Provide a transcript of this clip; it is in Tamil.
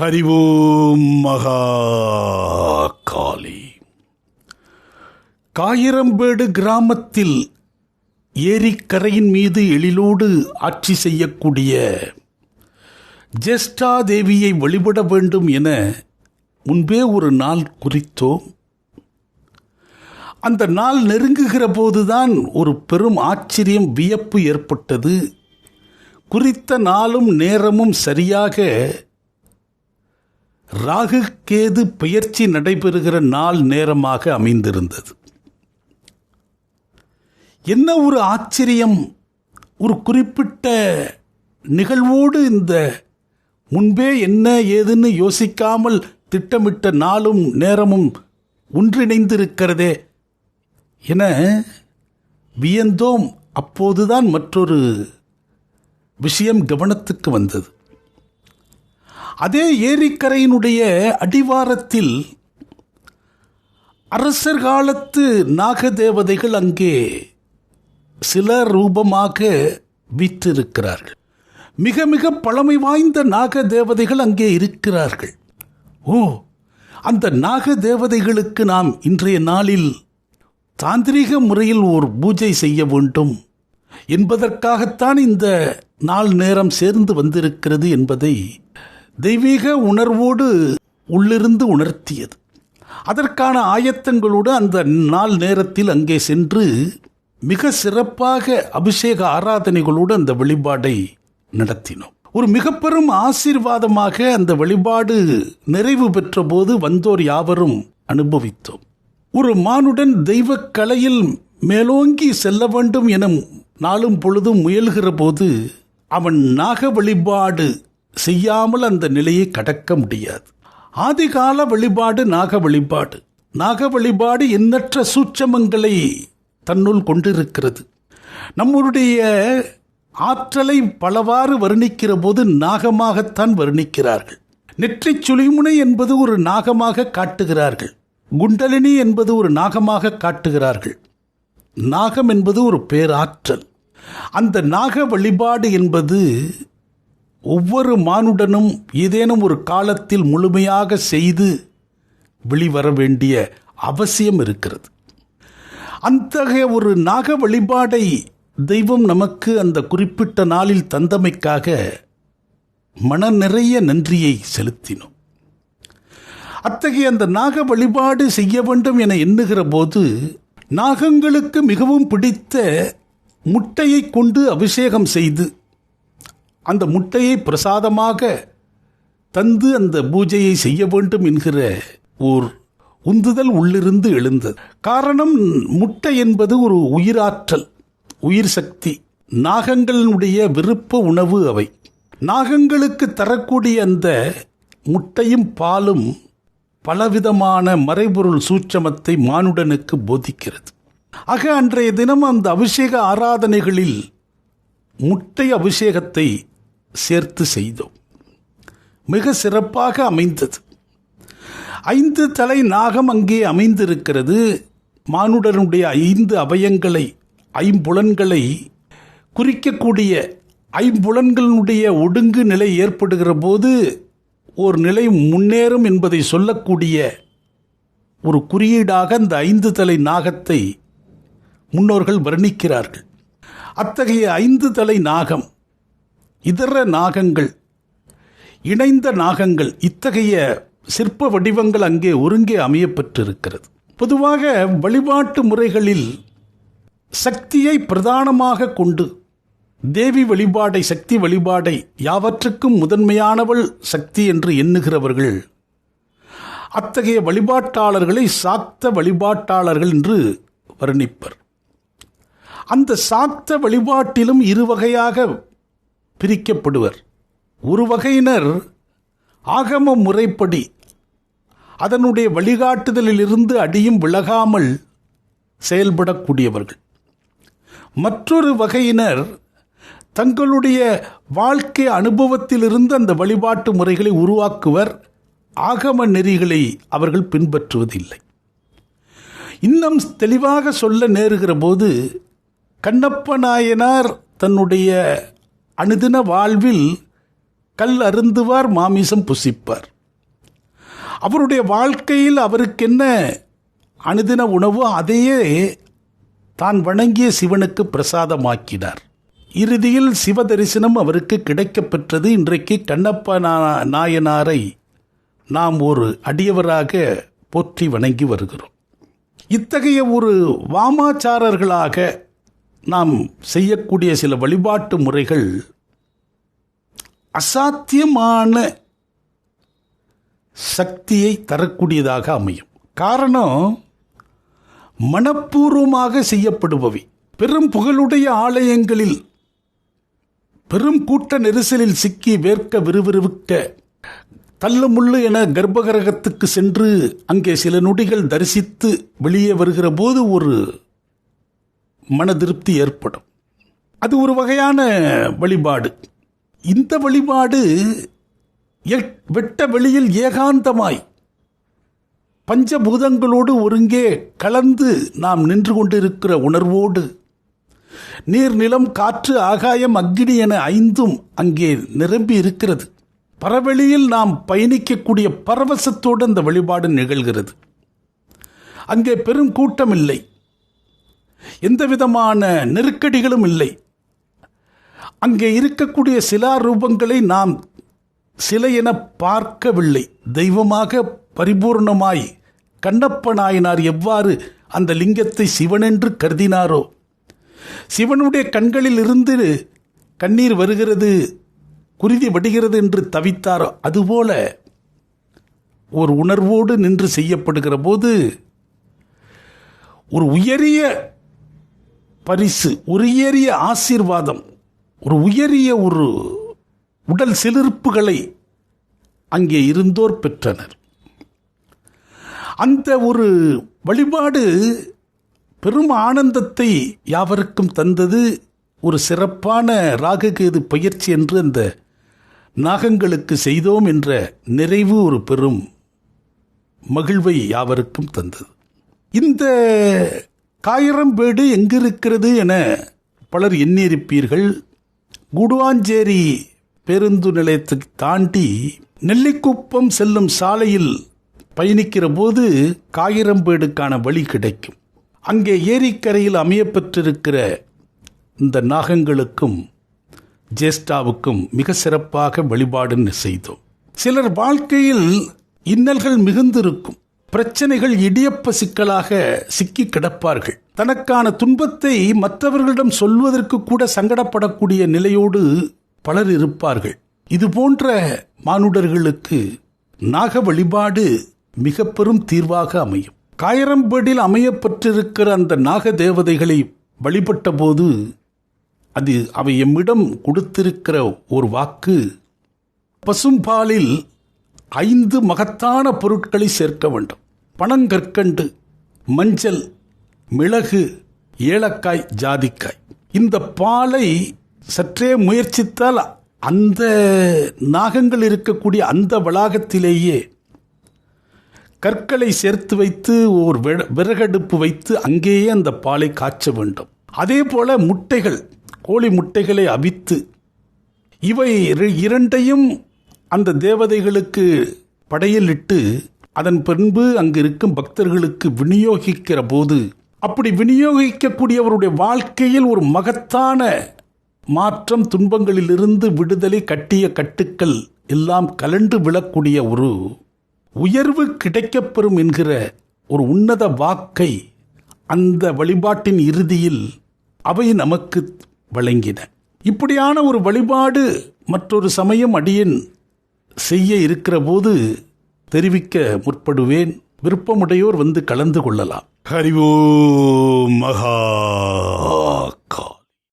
ஹரிவோம் மகா காளி காயிரம்பேடு கிராமத்தில் ஏரிக்கரையின் மீது எழிலோடு ஆட்சி செய்யக்கூடிய ஜெஸ்டா தேவியை வழிபட வேண்டும் என முன்பே ஒரு நாள் குறித்தோம். அந்த நாள் நெருங்குகிற போதுதான் ஒரு பெரும் ஆச்சரியம் வியப்பு ஏற்பட்டது. குறித்த நாளும் நேரமும் சரியாக ராகு கேது பெயர்ச்சி நடைபெறுகிற நாள் நேரமாக அமைந்திருந்தது. என்ன ஒரு ஆச்சரியம்? ஒரு குறிப்பிட்ட நிகழ்வோடு இந்த முன்பே என்ன ஏதுன்னு யோசிக்காமல் திட்டமிட்ட நாளும் நேரமும் ஒன்றிணைந்திருக்கிறதே என வியந்தோம். அப்போதுதான் மற்றொரு விஷயம் கவனத்துக்கு வந்தது. அதே ஏரிக்கரையினுடைய அடிவாரத்தில் அரசர் காலத்து நாகதேவதைகள் அங்கே சில ரூபமாக விற்றிருக்கிறார்கள். மிக மிக பழமை வாய்ந்த நாக தேவதைகள் அங்கே இருக்கிறார்கள். ஓ அந்த நாக தேவதைகளுக்கு நாம் இன்றைய நாளில் தாந்திரிக முறையில் ஒரு பூஜை செய்ய வேண்டும் என்பதற்காகத்தான் இந்த நாள் நேரம் சேர்ந்து வந்திருக்கிறது என்பதை தெய்வீக உணர்வோடு உள்ளிருந்து உணர்த்தியது. அதற்கான ஆயத்தங்களோடு அந்த நாள் நேரத்தில் அங்கே சென்று மிக சிறப்பாக அபிஷேக ஆராதனைகளோடு அந்த வழிபாடை நடத்தினோம். ஒரு மிக பெரும் ஆசீர்வாதமாக அந்த வழிபாடு நிறைவு பெற்ற போது வந்தோர் யாவரும் அனுபவித்தோம். ஒரு மானுடன் தெய்வ கலையில் மேலோங்கி செல்ல வேண்டும் என நாளும் பொழுதும் முயல்கிற போது அவன் நாக வழிபாடு செய்யாமல் அந்த நிலையை கடக்க முடியாது. ஆதிகால வழிபாடு நாக வழிபாடு. நாக வழிபாடு எண்ணற்ற சூட்சமங்களை தன்னுள் கொண்டிருக்கிறது. நம்முடைய ஆற்றலை பலவாறு வர்ணிக்கிற போது நாகமாகத்தான் வர்ணிக்கிறார்கள். நெற்றிச் சுழிமுனை என்பது ஒரு நாகமாக காட்டுகிறார்கள். குண்டலினி என்பது ஒரு நாகமாக காட்டுகிறார்கள். நாகம் என்பது ஒரு பேராற்றல். அந்த நாக வழிபாடு என்பது ஒவ்வொரு மானுடனும் ஏதேனும் ஒரு காலத்தில் முழுமையாக செய்து வெளிவர வேண்டிய அவசியம் இருக்கிறது. அத்தகைய ஒரு நாக வழிபாடை தெய்வம் நமக்கு அந்த குறிப்பிட்ட நாளில் தந்தமைக்காக மன நிறைய நன்றியை செலுத்தினோம். அத்தகைய அந்த நாக வழிபாடு செய்ய வேண்டும் என எண்ணுகிற போது நாகங்களுக்கு மிகவும் பிடித்த முட்டையை கொண்டு அபிஷேகம் செய்து அந்த முட்டையை பிரசாதமாக தந்து அந்த பூஜையை செய்ய வேண்டும் என்கிற ஓர் உந்துதல் உள்ளிருந்து எழுந்தது. காரணம் முட்டை என்பது ஒரு உயிராற்றல் உயிர் சக்தி நாகங்களினுடைய விருப்ப உணவு அவை. நாகங்களுக்கு தரக்கூடிய அந்த முட்டையும் பாலும் பலவிதமான மறைபொருள் சூட்சமத்தை மானுடனுக்கு போதிக்கிறது. ஆக அன்றைய தினம் அந்த அபிஷேக ஆராதனைகளில் முட்டை அபிஷேகத்தை சேர்த்து செய்தோம். மிக சிறப்பாக அமைந்தது. ஐந்து தலை நாகம் அங்கே அமைந்திருக்கிறது. மானுடனுடைய ஐந்து அவயங்களை ஐம்புலன்களை குறிக்கக்கூடிய ஐம்புலன்களுடைய ஒடுங்கு நிலை ஏற்படுகிற போது ஒரு நிலை முன்னேறும் என்பதை சொல்லக்கூடிய ஒரு குறியீடாக அந்த ஐந்து தலை நாகத்தை முன்னோர்கள் வர்ணிக்கிறார்கள். அத்தகைய ஐந்து தலை நாகம் இதர நாகங்கள் இணைந்த நாகங்கள் இத்தகைய சிற்ப வடிவங்கள் அங்கே ஒருங்கே அமையப்பெற்றிருக்கிறது. பொதுவாக வழிபாட்டு முறைகளில் சக்தியை பிரதானமாக கொண்டு தேவி வழிபாடை சக்தி வழிபாடை யாவற்றுக்கும் முதன்மையானவள் சக்தி என்று எண்ணுகிறவர்கள் அத்தகைய வழிபாட்டாளர்களை சாக்த வழிபாட்டாளர்கள் என்று வர்ணிப்பர். அந்த சாக்த வழிபாட்டிலும் இரு வகையாக பிரிக்கப்படுவர். ஒரு வகையினர் ஆகம முறைப்படி அதனுடைய வழிகாட்டுதலிலிருந்து அடியும் விலகாமல் செயல்படக்கூடியவர்கள். மற்றொரு வகையினர் தங்களுடைய வாழ்க்கை அனுபவத்திலிருந்து அந்த வழிபாட்டு முறைகளை உருவாக்குவர். ஆகம நெறிகளை அவர்கள் பின்பற்றுவதில்லை. இன்னும் தெளிவாக சொல்ல நேருகிற போது கண்ணப்ப நாயனார் தன்னுடைய அனுதின வாழ்வில் கல் அருந்துவார் மாமிசம் புசிப்பார். அவருடைய வாழ்க்கையில் அவருக்கு என்ன அனுதின உணவோ அதையே தான் வணங்கிய சிவனுக்கு பிரசாதமாக்கினார். இறுதியில் சிவ தரிசனம் அவருக்கு கிடைக்கப்பெற்றது இன்றைக்கு கண்ணப்ப நாயனாரை நாம் ஒரு அடியவராக போற்றி வணங்கி வருகிறோம். இத்தகைய ஒரு வாமாச்சாரர்களாக நாம் செய்யக்கூடிய சில வழிபாட்டு முறைகள் அசாத்தியமான சக்தியை தரக்கூடியதாக அமையும். காரணம் மனப்பூர்வமாக செய்யப்படுபவை. பெரும் புகழுடைய ஆலயங்களில் பெரும் கூட்ட நெரிசலில் சிக்கி வேர்க்க விறுவிறுவிக்க தள்ளுமுள்ளு என கர்ப்பகிரகத்துக்கு சென்று அங்கே சில நொடிகள் தரிசித்து வெளியே வருகிற போது ஒரு மன திருப்தி ஏற்படும். அது ஒரு வகையான வழிபாடு. இந்த வழிபாடு எட்- வெட்ட வெளியில் ஏகாந்தமாய் பஞ்சபூதங்களோடு ஒருங்கே கலந்து நாம் நின்று கொண்டிருக்கிற உணர்வோடு நீர் நிலம் காற்று ஆகாயம் அக்னி என ஐந்தும் அங்கே நிரம்பி இருக்கிறது. பரவெளியில் நாம் பயணிக்கக்கூடிய பரவசத்தோடு அந்த வழிபாடு நிகழ்கிறது. அங்கே பெரும் கூட்டம் இல்லை எந்த விதமான நெருக்கடிகளும் இல்லை. அங்கே இருக்கக்கூடிய சிலா ரூபங்களை நாம் சிலை என பார்க்கவில்லை. தெய்வமாக பரிபூர்ணமாய் கண்ணப்ப நாயனார் எவ்வாறு அந்த லிங்கத்தை சிவனென்று கருதினாரோ? சிவனுடைய கண்களில் இருந்து கண்ணீர் வருகிறது குருதி வடிகிறது என்று தவித்தாரோ? அதுபோல ஒரு உணர்வோடு நின்று செய்யப்படுகிற போது ஒரு உயரிய பரிசு ஒரு உயரிய ஆசீர்வாதம் ஒரு உயரிய ஒரு உடல் சிலிர்ப்புகளை அங்கே இருந்தோர் பெற்றனர். அந்த ஒரு வழிபாடு பெரும் ஆனந்தத்தை யாவருக்கும் தந்தது. ஒரு சிறப்பான ராககேது பயிற்சி என்று அந்த நாகங்களுக்கு செய்தோம் என்ற நிறைவு ஒரு பெரும் மகிழ்வை யாவருக்கும் தந்தது. இந்த காயிரம்பேடு எங்கிருக்கிறது என பலர் எண்ணியிருப்பீர்கள். குடுவாஞ்சேரி பேருந்து நிலையத்தை தாண்டி நெல்லிக்குப்பம் செல்லும் சாலையில் பயணிக்கிற போது காயிரம்பேடுக்கான வழி கிடைக்கும். அங்கே ஏரிக்கரையில் அமையப்பெற்றிருக்கிற இந்த நாகங்களுக்கும் ஜேஷ்டாவுக்கும் மிக சிறப்பாக வழிபாடுன்னு செய்தோம். சிலர் வாழ்க்கையில் இன்னல்கள் மிகுந்திருக்கும். பிரச்சனைகள் இடியப்ப சிக்கலாக சிக்கி கிடப்பார்கள். தனக்கான துன்பத்தை மற்றவர்களிடம் சொல்வதற்கு கூட சங்கடப்படக்கூடிய நிலையோடு பலர் இருப்பார்கள். இது போன்ற மானுடர்களுக்கு நாக வழிபாடு மிக பெரும் தீர்வாக அமையும். காயரம்பேடில் அமையப்பட்டிருக்கிற அந்த நாக தேவதைகளை வழிபட்ட போது அது அவை எம்மிடம் கொடுத்திருக்கிற ஒரு வாக்கு பசும்பாலில் ஐந்து மகத்தான பொருட்களை சேர்க்க வேண்டும். பனங்கற்கண்டு மஞ்சள் மிளகு ஏலக்காய் ஜாதிக்காய். இந்த பாலை சற்றே முயற்சித்தால் அந்த நாகங்கள் இருக்கக்கூடிய அந்த வளாகத்திலேயே கற்களை சேர்த்து வைத்து ஒரு விற- விறகடுப்பு வைத்து அங்கேயே அந்த பாலை காய்ச்ச வேண்டும். அதே போல முட்டைகள் கோழி முட்டைகளை அவித்து இவை இர- இரண்டையும் அந்த தேவதைகளுக்கு படையலிட்டு அதன் பின்பு அங்கு இருக்கும் பக்தர்களுக்கு விநியோகிக்கிற போது அப்படி விநியோகிக்கக்கூடியவருடைய வாழ்க்கையில் ஒரு மகத்தான மாற்றம் துன்பங்களிலிருந்து விடுதலை கட்டிய கட்டுக்கள் எல்லாம் கலண்டு விழக்கூடிய ஒரு உயர்வு கிடைக்கப்பெறும் என்கிற ஒரு உன்னத வாக்கை அந்த வழிபாட்டின் இறுதியில் அவை நமக்கு வழங்கின. இப்படியான ஒரு வழிபாடு மற்றொரு சமயம் அடியின் செய்ய இருக்கிற போது தெரிவிக்க முற்படுவேன். விருப்பமுடையோர் வந்து கலந்து கொள்ளலாம். ஹரிஓ மகா